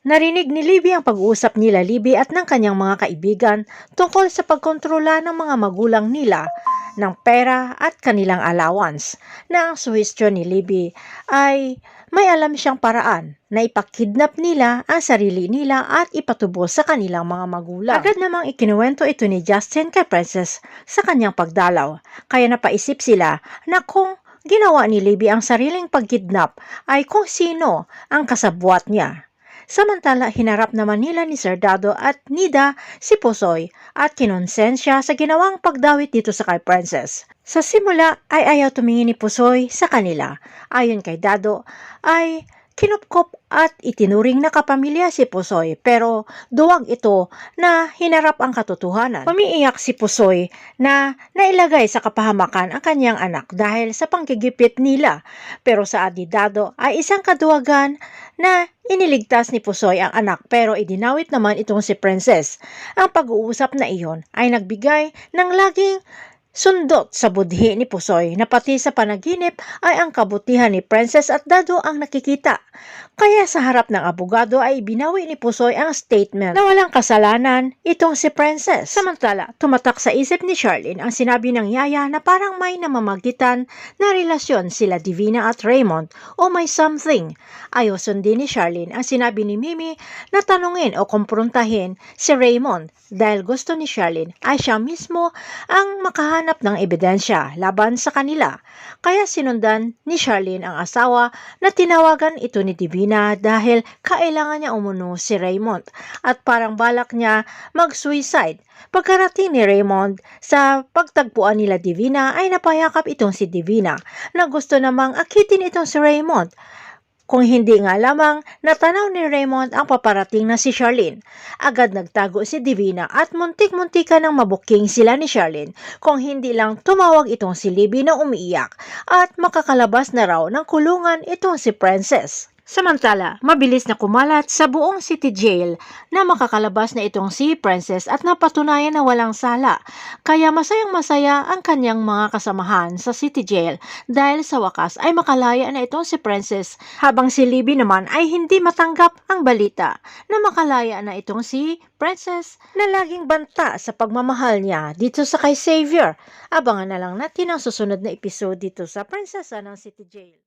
Narinig ni Libby ang pag-uusap nila Libby at ng kanyang mga kaibigan tungkol sa pagkontrola ng mga magulang nila ng pera at kanilang allowance na ang suhestyon ni Libby ay may alam siyang paraan na ipakidnap nila ang sarili nila at ipatubos sa kanilang mga magulang. Agad namang ikinuwento ito ni Justin kay Princess sa kanyang pagdalaw kaya napaisip sila na kung ginawa ni Libby ang sariling pagkidnap ay kung sino ang kasabwat niya. Samantala, hinarap naman nila ni Sir Dado at Nida si Pusoy at kinonsensya sa ginawang pagdawit dito sa kay Princess. Sa simula ay ayaw tumingin ni Pusoy sa kanila. Ayon kay Dado ay kinupkop at itinuring na kapamilya si Pusoy pero duwag ito na hinarap ang katotohanan. Umiiyak si Pusoy na nailagay sa kapahamakan ang kanyang anak dahil sa panggigipit nila pero sa adidado ay isang kaduwagan na iniligtas ni Pusoy ang anak pero idinawit naman itong si Princess. Ang pag-uusap na iyon ay nagbigay ng laging Sundot sa budhi ni Pusoy na pati sa panaginip ay ang kabutihan ni Princess at Dado ang nakikita. Kaya sa harap ng abogado ay binawi ni Pusoy ang statement na walang kasalanan itong si Princess. Samantala, tumatak sa isip ni Charlene ang sinabi ng yaya na parang may namamagitan na relasyon sila Divina at Raymond o may something. Ayaw sundin ni Charlene ang sinabi ni Mimi na tanungin o kumprontahin si Raymond dahil gusto ni Charlene ay siya mismo ang makahanap ng ebidensya laban sa kanila. Kaya sinundan ni Charlene ang asawa na tinawagan ito ni Divina dahil kailangan niya umuno si Raymond at parang balak niya mag-suicide. Pagkarating ni Raymond sa pagtagpuan nila Divina ay napayakap itong si Divina na gusto namang akitin itong si Raymond. Kung hindi nga lamang natanaw ni Raymond ang paparating na si Charlene. Agad nagtago si Divina at muntik-muntika ng mabuking sila ni Charlene kung hindi lang tumawag itong si Libby na umiiyak at makakalabas na raw ng kulungan itong si Princess. Samantala, mabilis na kumalat sa buong city jail na makakalabas na itong si Princess at napatunayan na walang sala. Kaya masayang masaya ang kanyang mga kasamahan sa city jail dahil sa wakas ay makalaya na itong si Princess habang si Libby naman ay hindi matanggap ang balita na makalaya na itong si Princess na laging banta sa pagmamahal niya dito sa kay Savior. Abangan na lang natin ang susunod na episode dito sa Prinsesa ng City Jail.